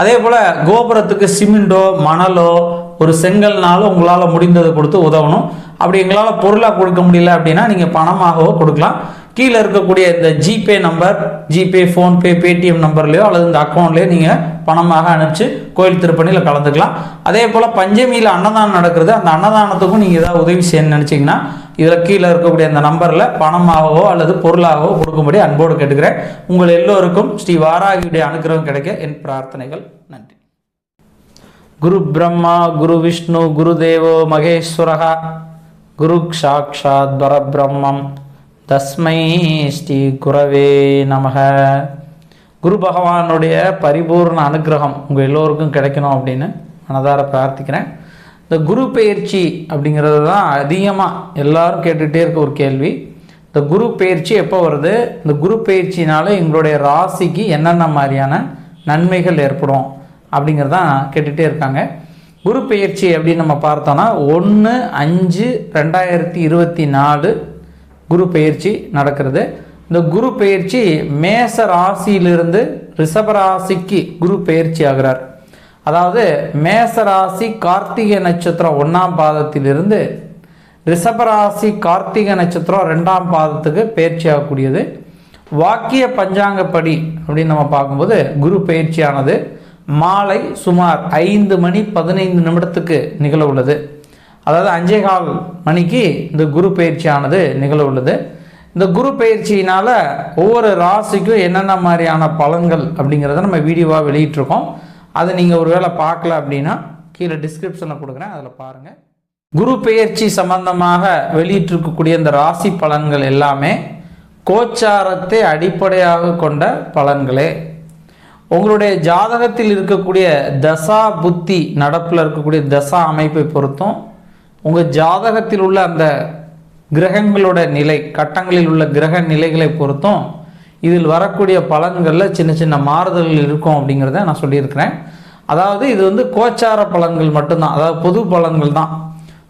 அதே போல் கோபுரத்துக்கு சிமெண்டோ மணலோ ஒரு செங்கல்னாலும் உங்களால் முடிந்ததை கொடுத்து உதவணும். அப்படி எங்களால் பொருளாக கொடுக்க முடியல அப்படின்னா நீங்கள் பணமாகவோ கொடுக்கலாம். கீழே இருக்கக்கூடிய இந்த GPay number GPay PhonePe Paytm நம்பர்லையோ அல்லது இந்த அக்கௌண்ட்லேயோ நீங்கள் பணமாக அனுப்பிச்சு கோயில் திருப்பணியில் கலந்துக்கலாம். அதே போல் பஞ்சமியில் அன்னதானம் நடக்கிறது. அந்த அன்னதானத்துக்கும் நீங்கள் ஏதாவது உதவி செய்யணும்னு நினச்சிங்கன்னா இதில் கீழே இருக்கக்கூடிய அந்த நம்பரில் பணமாகவோ அல்லது பொருளாகவோ கொடுக்கும்படி அன்போடு கேட்டுக்கிறேன். உங்கள் எல்லோருக்கும் ஸ்ரீ வாராகியுடைய அனுகிரகம் கிடைக்க என் பிரார்த்தனைகள். நன்றி. குரு பிரம்மா குரு விஷ்ணு குரு தேவோ மகேஸ்வரகா குரு சாட்சாத் பரபிரம்மம். தஸ்மை ஸ்ரீ குரவே நமக. குரு பகவானுடைய பரிபூர்ண அனுகிரகம் உங்கள் எல்லோருக்கும் கிடைக்கணும் அப்படின்னு மனதார பிரார்த்திக்கிறேன். இந்த குரு பயிற்சி அப்படிங்கிறது தான் அதிகமாக எல்லாரும் கேட்டுகிட்டே இருக்க ஒரு கேள்வி. இந்த குரு பயிற்சி எப்போ வருது? இந்த குரு பயிற்சினால எங்களுடைய ராசிக்கு என்னென்ன மாதிரியான நன்மைகள் ஏற்படும் அப்படிங்கிறதான் கேட்டுகிட்டே இருக்காங்க. குரு பயிற்சி அப்படின்னு நம்ம பார்த்தோன்னா ஒன்று அஞ்சு ரெண்டாயிரத்தி இருபத்தி நாலு குரு பயிற்சி நடக்கிறது. இந்த குரு பயிற்சி மேச ராசியிலிருந்து ரிஷபராசிக்கு குரு பயிற்சி ஆகிறார். அதாவது மேச ராசி கார்த்திகை நட்சத்திரம் ஒன்றாம் பாதத்திலிருந்து ரிஷபராசி கார்த்திகை நட்சத்திரம் ரெண்டாம் பாதத்துக்கு பயிற்சி ஆகக்கூடியது. வாக்கிய பஞ்சாங்கப்படி அப்படின்னு நம்ம பார்க்கும்போது குரு பயிற்சியானது மாலை சுமார் ஐந்து மணி பதினைந்து நிமிடத்துக்கு நிகழ உள்ளது. அதாவது அஞ்சே கால் மணிக்கு இந்த குரு பயிற்சியானது நிகழ உள்ளது இந்த குரு பயிற்சியினால் ஒவ்வொரு ராசிக்கும் என்னென்ன மாதிரியான பலன்கள் அப்படிங்கிறத நம்ம வீடியோவாக வெளியிட்டிருக்கோம். அதை நீங்கள் ஒருவேளை பார்க்கல அப்படின்னா கீழே டிஸ்கிரிப்ஷனில் கொடுக்குறேன். அதில் பாருங்கள் குரு பெயர்ச்சி சம்பந்தமாக வெளியிட்டிருக்கக்கூடிய இந்த ராசி பலன்கள் எல்லாமே கோச்சாரத்தை அடிப்படையாக கொண்ட பலன்களே. உங்களுடைய ஜாதகத்தில் இருக்கக்கூடிய தசா புத்தி நடப்பில் இருக்கக்கூடிய தசா அமைப்பை பொறுத்தும் உங்கள் ஜாதகத்தில் உள்ள அந்த கிரகங்களோட நிலை கட்டங்களில் உள்ள கிரக நிலைகளை பொறுத்தும் இதில் வரக்கூடிய பலன்களில் சின்ன சின்ன மாறுதல்கள் இருக்கும் அப்படிங்கிறத நான் சொல்லியிருக்கிறேன். அதாவது இது வந்து கோச்சார பலன்கள் மட்டும்தான். அதாவது பொது பலன்கள் தான்.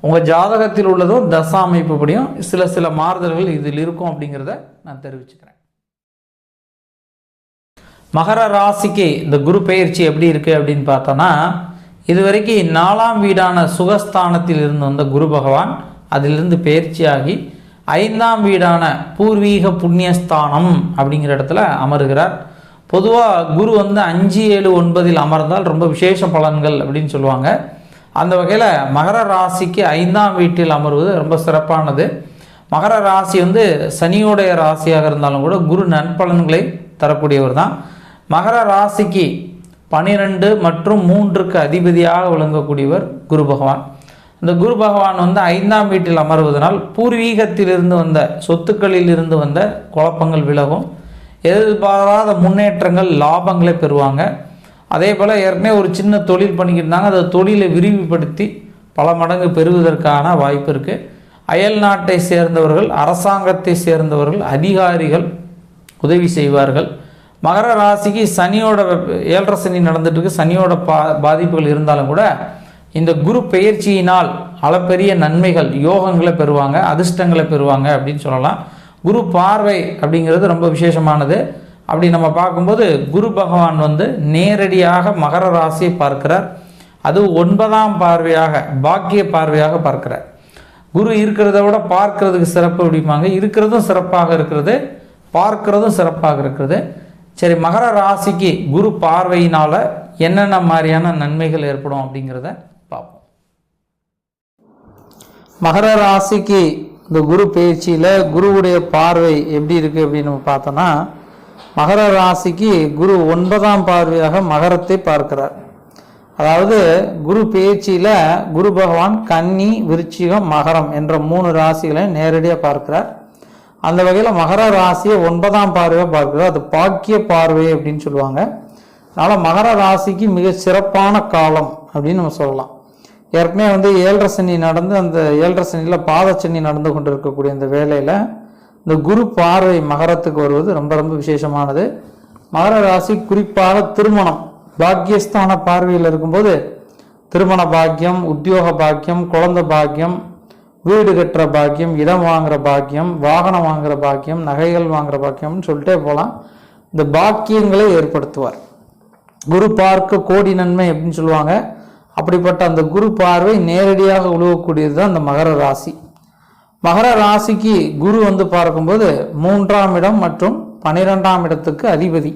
உங்கள் ஜாதகத்தில் உள்ளதும் தசா அமைப்புப்படியும் சில சில மாறுதல்கள் இதில் இருக்கும் அப்படிங்கிறத நான் தெரிவிச்சுக்கிறேன். மகர ராசிக்கு இந்த குரு பெயர்ச்சி எப்படி இருக்குது அப்படின்னு பார்த்தோன்னா இது வரைக்கும் நாலாம் வீடான சுகஸ்தானத்தில் இருந்து வந்த குரு பகவான் அதிலிருந்து பயிற்சியாகி ஐந்தாம் வீடான பூர்வீக புண்ணியஸ்தானம் அப்படிங்கிற இடத்துல அமருகிறார். பொதுவாக குரு வந்து அஞ்சு ஏழு ஒன்பதில் அமர்ந்தால் ரொம்ப விசேஷ பலன்கள் அப்படின்னு சொல்லுவாங்க. அந்த வகையில் மகர ராசிக்கு ஐந்தாம் வீட்டில் அமர்வது ரொம்ப சிறப்பானது. மகர ராசி வந்து சனியோடைய ராசியாக இருந்தாலும் கூட குரு நன்பலன்களை தரக்கூடியவர் தான். மகர ராசிக்கு பனிரெண்டு மற்றும் மூன்றுக்கு அதிபதியாக விளங்கக்கூடியவர் குரு பகவான். இந்த குரு பகவான் வந்து ஐந்தாம் வீட்டில் அமர்வதனால் பூர்வீகத்திலிருந்து வந்த சொத்துக்களில் இருந்து வந்த குழப்பங்கள் விலகும். எதிர்பாராத முன்னேற்றங்கள் லாபங்களை பெறுவாங்க. அதே போல் ஏற்கனவே ஒரு சின்ன தொழில் பண்ணிக்கிட்டு இருந்தாங்க. அதை தொழிலை விரிவுபடுத்தி பல மடங்கு பெறுவதற்கான வாய்ப்பு இருக்குது அயல் நாட்டை சேர்ந்தவர்கள் அரசாங்கத்தை சேர்ந்தவர்கள் அதிகாரிகள் உதவி செய்வார்கள். மகர ராசிக்கு சனியோட ஏழரை சனி நடந்துட்டு இருக்கு சனியோட பா பாதிப்புகள் இருந்தாலும் கூட இந்த குரு பெயர்ச்சியினால் அளப்பெரிய நன்மைகள் யோகங்களை பெறுவாங்க அதிர்ஷ்டங்களை பெறுவாங்க அப்படின்னு சொல்லலாம். குரு பார்வை அப்படிங்கிறது ரொம்ப விசேஷமானது. அப்படி நம்ம பார்க்கும்போது குரு பகவான் வந்து நேரடியாக மகர ராசியை பார்க்கிறார். அது ஒன்பதாம் பார்வையாக பாக்கிய பார்வையாக பார்க்கிறார். குரு இருக்கிறத விட பார்க்கறதுக்கு சிறப்பு அப்படிம்பாங்க. இருக்கிறதும் சிறப்பாக இருக்கிறது பார்க்கிறதும் சிறப்பாக இருக்கிறது. சரி மகர ராசிக்கு குரு பார்வையினால் என்னென்ன மாதிரியான நன்மைகள் ஏற்படும் அப்படிங்கிறத பார்ப்போம். மகர ராசிக்கு இந்த குரு பயிற்சியில் குருவுடைய பார்வை எப்படி இருக்குது அப்படின்னு நம்ம பார்த்தோன்னா மகர ராசிக்கு குரு ஒன்பதாம் பார்வையாக மகரத்தை பார்க்கிறார். அதாவது குரு பயிற்சியில் குரு பகவான் கன்னி விருச்சிகம் மகரம் என்ற மூணு ராசிகளை நேரடியாக பார்க்கிறார். அந்த வகையில் மகர ராசியை ஒன்பதாம் பார்வையாக பார்க்குறது அது பாக்கிய பார்வை அப்படின்னு சொல்லுவாங்க. அதனால் மகர ராசிக்கு மிக சிறப்பான காலம் அப்படின்னு நம்ம சொல்லலாம். ஏற்கனவே வந்து ஏழரை சனி நடந்து அந்த ஏழரை சனியில் பாதச்சனி நடந்து கொண்டு இருக்கக்கூடிய அந்த வேலையில் இந்த குரு பார்வை மகரத்துக்கு வருவது ரொம்ப ரொம்ப விசேஷமானது. மகர ராசி குறிப்பாக திருமணம் பாக்கியஸ்தான பார்வையில் இருக்கும்போது திருமண பாக்கியம் உத்தியோக பாக்கியம் குழந்த பாக்கியம் வீடு கட்டுற பாக்கியம் இடம் வாங்குற பாக்கியம் வாகனம் வாங்குற பாக்கியம் நகைகள் வாங்குற பாக்கியம்னு சொல்லிட்டே போகலாம் இந்த பாக்கியங்களை ஏற்படுத்துவார். குரு பார்க்க கோடி நன்மை அப்படின்னு சொல்லுவாங்க. அப்படிப்பட்ட அந்த குரு பார்வை நேரடியாக உழுவக்கூடியது தான் அந்த மகர ராசி. மகர ராசிக்கு குரு வந்து பார்க்கும்போது மூன்றாம் இடம் மற்றும் பனிரெண்டாம் இடத்துக்கு அதிபதி.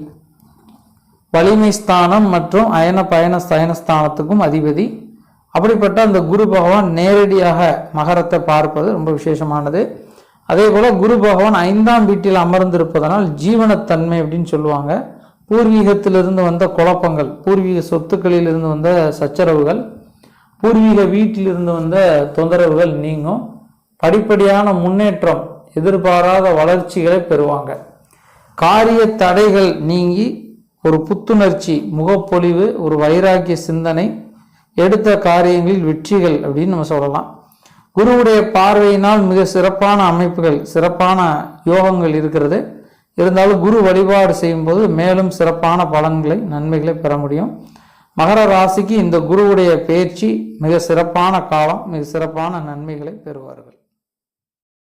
வலிமை ஸ்தானம் மற்றும் அயன பயண ஸ்தானத்துக்கும் அதிபதி. அப்படிப்பட்ட அந்த குரு பகவான் நேரடியாக மகரத்தை பார்ப்பது ரொம்ப விசேஷமானது. அதே போல் குரு பகவான் ஐந்தாம் வீட்டில் அமர்ந்திருப்பதனால் ஜீவனத்தன்மை அப்படின்னு சொல்லுவாங்க. பூர்வீகத்திலிருந்து வந்த குழப்பங்கள் பூர்வீக சொத்துக்களில் இருந்து வந்த சச்சரவுகள் பூர்வீக வீட்டிலிருந்து வந்த தொந்தரவுகள் நீங்கும். படிப்படியான முன்னேற்றம் எதிர்பாராத வளர்ச்சிகளை பெறுவாங்க. காரிய தடைகள் நீங்கி ஒரு புத்துணர்ச்சி முகப்பொலிவு ஒரு வைராக்கிய சிந்தனை எடுத்த காரியங்களில் வெற்றிகள் அப்படின்னு நம்ம சொல்லலாம். குருவுடைய பார்வையினால் மிக சிறப்பான அமைப்புகள் சிறப்பான யோகங்கள் இருக்கிறது. இருந்தாலும் குரு வழிபாடு செய்யும்போது மேலும் சிறப்பான பலன்களை நன்மைகளை பெற முடியும். மகர ராசிக்கு இந்த குருவுடைய பயிற்சி மிக சிறப்பான காலம் மிக சிறப்பான நன்மைகளை பெறுவார்கள்.